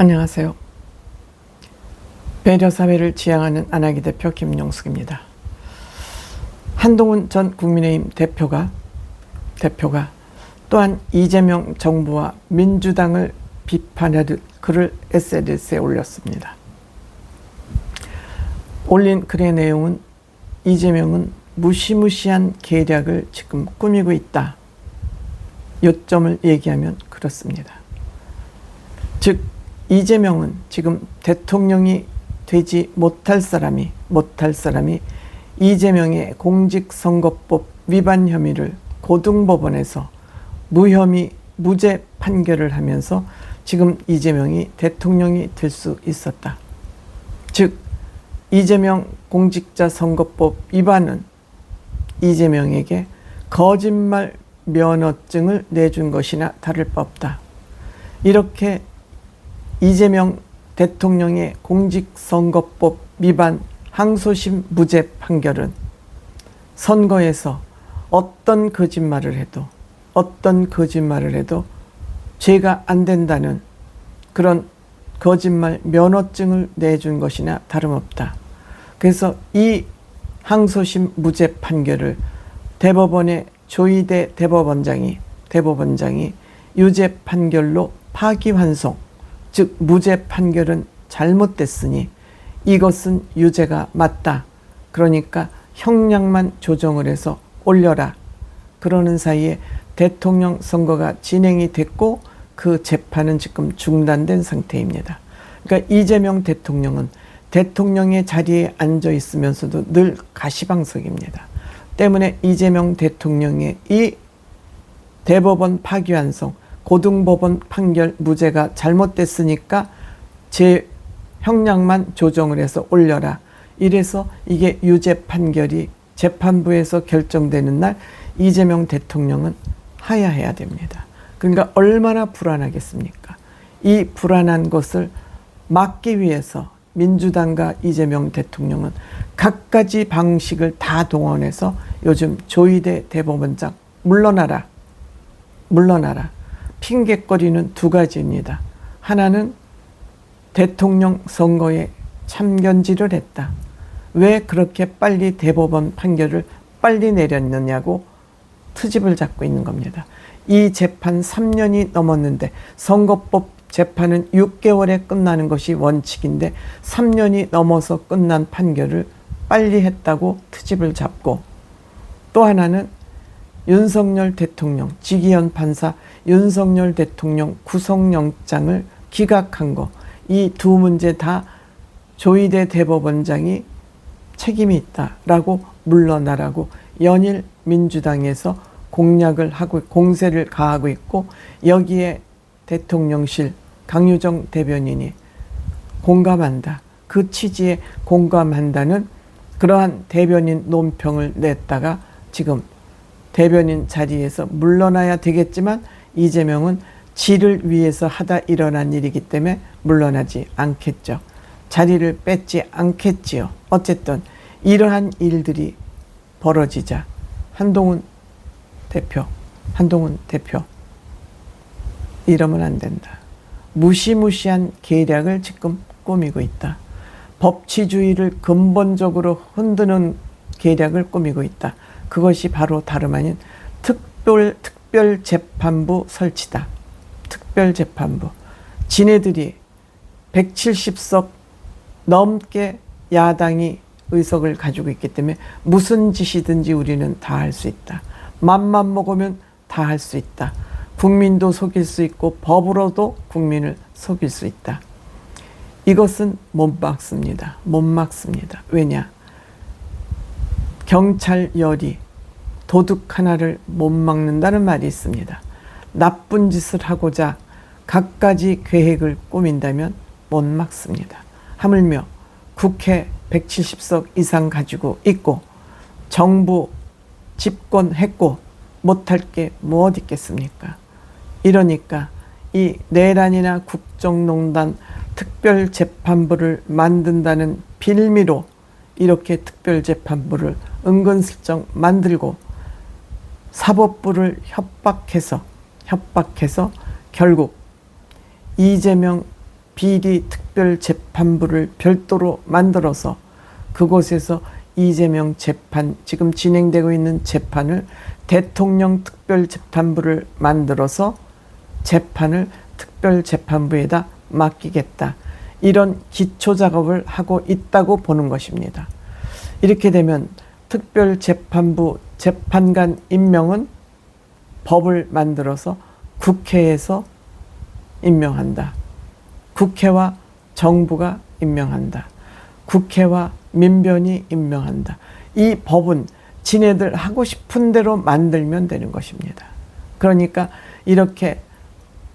안녕하세요. 배려사회를 지향하는 안하기 대표 김용숙입니다. 한동훈 전 국민의힘 대표가 대표가 또한 이재명 정부와 민주당을 비판하듯 글을 SNS에 올렸습니다. 올린 글의 내용은 이재명은 무시무시한 계략을 지금 꾸미고 있다. 요점을 얘기하면 그렇습니다. 즉 이재명은 지금 대통령이 되지 못할 사람이 못할 사람이 이재명의 공직선거법 위반 혐의를 고등법원에서 무혐의 무죄 판결을 하면서 지금 이재명이 대통령이 될 수 있었다. 즉 이재명 공직자 선거법 위반은 이재명에게 거짓말 면허증을 내준 것이나 다를 바 없다. 이렇게 이재명 대통령의 공직선거법 위반 항소심 무죄 판결은 선거에서 어떤 거짓말을 해도 어떤 거짓말을 해도 죄가 안 된다는 그런 거짓말 면허증을 내준 것이나 다름없다. 그래서 이 항소심 무죄 판결을 대법원의 조희대 대법원장이 대법원장이 유죄 판결로 파기환송 즉 무죄 판결은 잘못됐으니 이것은 유죄가 맞다. 그러니까 형량만 조정을 해서 올려라. 그러는 사이에 대통령 선거가 진행이 됐고 그 재판은 지금 중단된 상태입니다. 그러니까 이재명 대통령은 대통령의 자리에 앉아 있으면서도 늘 가시방석입니다. 때문에 이재명 대통령의 이 대법원 파기환송 고등법원 판결 무죄가 잘못됐으니까 제 형량만 조정을 해서 올려라. 이래서 이게 유죄 판결이 재판부에서 결정되는 날 이재명 대통령은 하야해야 됩니다. 그러니까 얼마나 불안하겠습니까? 이 불안한 것을 막기 위해서 민주당과 이재명 대통령은 각가지 방식을 다 동원해서 요즘 조희대 대법원장 물러나라. 물러나라. 핑계거리는 두 가지입니다. 하나는 대통령 선거에 참견지를 했다. 왜 그렇게 빨리 대법원 판결을 빨리 내렸느냐고 트집을 잡고 있는 겁니다. 이 재판 3년이 넘었는데 선거법 재판은 6개월에 끝나는 것이 원칙인데 3년이 넘어서 끝난 판결을 빨리 했다고 트집을 잡고 또 하나는 윤석열 대통령, 지기현 판사 윤석열 대통령 구속영장을 기각한 거, 이 두 문제 다 조희대 대법원장이 책임이 있다라고 물러나라고 연일 민주당에서 공약을 하고 공세를 가하고 있고 여기에 대통령실 강유정 대변인이 공감한다. 그 취지에 공감한다는 그러한 대변인 논평을 냈다가 지금 대변인 자리에서 물러나야 되겠지만 이재명은 지를 위해서 하다 일어난 일이기 때문에 물러나지 않겠죠. 자리를 뺏지 않겠지요. 어쨌든 이러한 일들이 벌어지자 한동훈 대표, 한동훈 대표 이러면 안 된다. 무시무시한 계략을 지금 꾸미고 있다. 법치주의를 근본적으로 흔드는 계략을 꾸미고 있다. 그것이 바로 다름 아닌 특별 특별 재판부 설치다. 특별 재판부. 지네들이 170석 넘게 야당이 의석을 가지고 있기 때문에 무슨 짓이든지 우리는 다 할 수 있다. 맘만 먹으면 다 할 수 있다. 국민도 속일 수 있고 법으로도 국민을 속일 수 있다. 이것은 못 막습니다. 못 막습니다. 왜냐? 경찰열이 도둑 하나를 못 막는다는 말이 있습니다. 나쁜 짓을 하고자 갖가지 계획을 꾸민다면 못 막습니다. 하물며 국회 170석 이상 가지고 있고 정부 집권했고 못할 게뭐 어디 있겠습니까? 이러니까 이 내란이나 국정농단 특별재판부를 만든다는 빌미로 이렇게 특별재판부를 은근슬쩍 만들고 사법부를 협박해서 협박해서 결국 이재명 비리 특별재판부를 별도로 만들어서 그곳에서 이재명 재판 지금 진행되고 있는 재판을 대통령 특별재판부를 만들어서 재판을 특별재판부에다 맡기겠다. 이런 기초 작업을 하고 있다고 보는 것입니다. 이렇게 되면 특별재판부 재판관 임명은 법을 만들어서 국회에서 임명한다. 국회와 정부가 임명한다. 국회와 민변이 임명한다. 이 법은 지네들 하고 싶은 대로 만들면 되는 것입니다. 그러니까 이렇게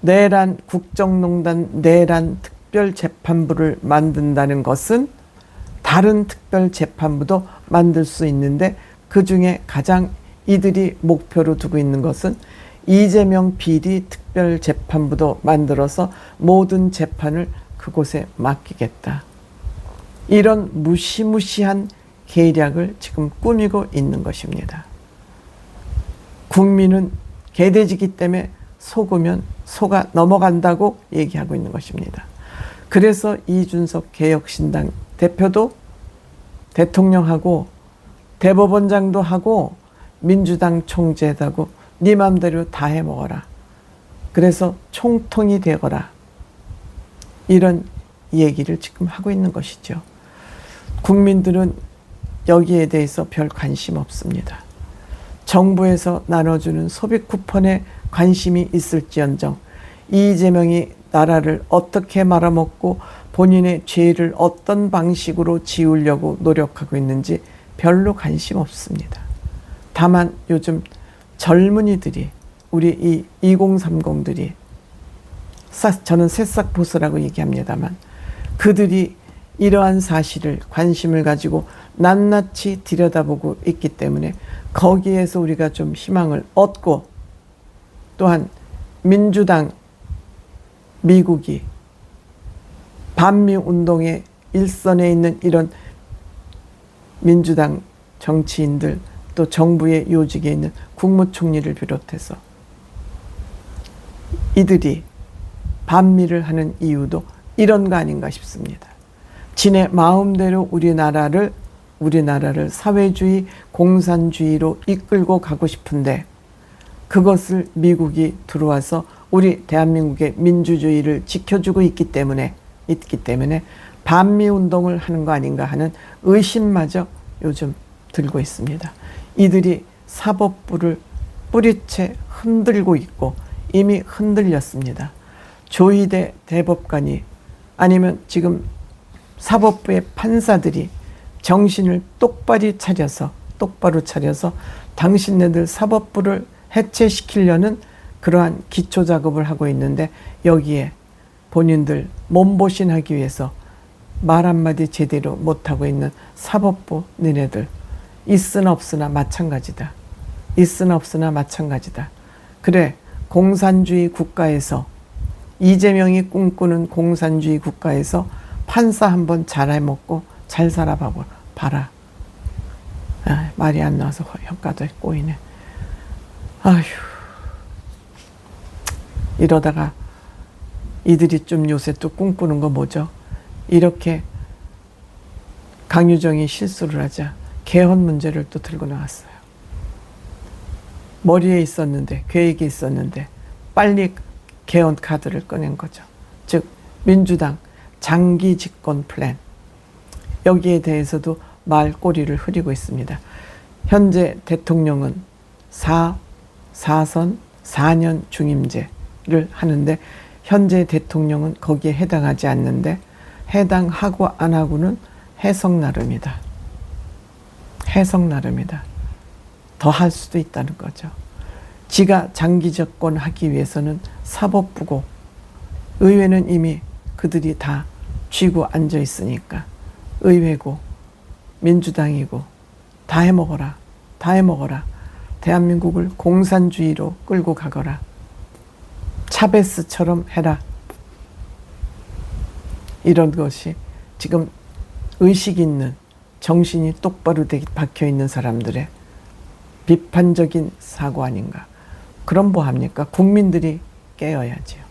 내란 국정농단 내란 특 별재판부를 만든다는 것은 다른 특별재판부도 만들 수 있는데 그 중에 가장 이들이 목표로 두고 있는 것은 이재명 비리 특별재판부도 만들어서 모든 재판을 그곳에 맡기겠다. 이런 무시무시한 계략을 지금 꾸미고 있는 것입니다. 국민은 개돼지기 때문에 속으면 속아 넘어간다고 얘기하고 있는 것입니다. 그래서 이준석 개혁신당 대표도 대통령하고 대법원장도 하고 민주당 총재하고 네 맘대로 다 해먹어라. 그래서 총통이 되거라. 이런 얘기를 지금 하고 있는 것이죠. 국민들은 여기에 대해서 별 관심 없습니다. 정부에서 나눠주는 소비 쿠폰에 관심이 있을지언정 이재명이 나라를 어떻게 말아먹고 본인의 죄를 어떤 방식으로 지우려고 노력하고 있는지 별로 관심 없습니다. 다만 요즘 젊은이들이 우리 이 2030들이 저는 새싹 보수라고 얘기합니다만 그들이 이러한 사실을 관심을 가지고 낱낱이 들여다보고 있기 때문에 거기에서 우리가 좀 희망을 얻고 또한 민주당 미국이 반미 운동의 일선에 있는 이런 민주당 정치인들 또 정부의 요직에 있는 국무총리를 비롯해서 이들이 반미를 하는 이유도 이런 거 아닌가 싶습니다. 진의 마음대로 우리나라를 우리나라를 사회주의 공산주의로 이끌고 가고 싶은데 그것을 미국이 들어와서 우리 대한민국의 민주주의를 지켜주고 있기 때문에 있기 때문에 반미 운동을 하는 거 아닌가 하는 의심마저 요즘 들고 있습니다. 이들이 사법부를 뿌리채 흔들고 있고 이미 흔들렸습니다. 조희대 대법관이 아니면 지금 사법부의 판사들이 정신을 똑바로 차려서 똑바로 차려서 당신네들 사법부를 해체시키려는 그러한 기초 작업을 하고 있는데 여기에 본인들 몸보신하기 위해서 말 한마디 제대로 못하고 있는 사법부 니네들 있으나 없으나 마찬가지다. 있으나 없으나 마찬가지다. 그래 공산주의 국가에서 이재명이 꿈꾸는 공산주의 국가에서 판사 한번 잘 해먹고 잘 살아봐고 봐라. 아, 말이 안 나와서 혀가도 꼬이네. 아휴. 이러다가 이들이 좀 요새 또 꿈꾸는 거 뭐죠? 이렇게 강유정이 실수를 하자 개헌 문제를 또 들고 나왔어요. 머리에 있었는데 계획이 있었는데 빨리 개헌 카드를 꺼낸 거죠. 즉 민주당 장기 집권 플랜 여기에 대해서도 말꼬리를 흐리고 있습니다. 현재 대통령은 4, 4선 4년 중임제 를 하는데 현재 대통령은 거기에 해당하지 않는데 해당하고 안 하고는 해석 나름이다. 해석 나름이다. 더 할 수도 있다는 거죠. 지가 장기 집권 하기 위해서는 사법부고 의회는 이미 그들이 다 쥐고 앉아 있으니까 의회고 민주당이고 다 해먹어라. 다 해먹어라. 대한민국을 공산주의로 끌고 가거라. 차베스처럼 해라. 이런 것이 지금 의식 있는 정신이 똑바로 박혀 있는 사람들의 비판적인 사고 아닌가. 그럼 뭐 합니까? 국민들이 깨어야지요.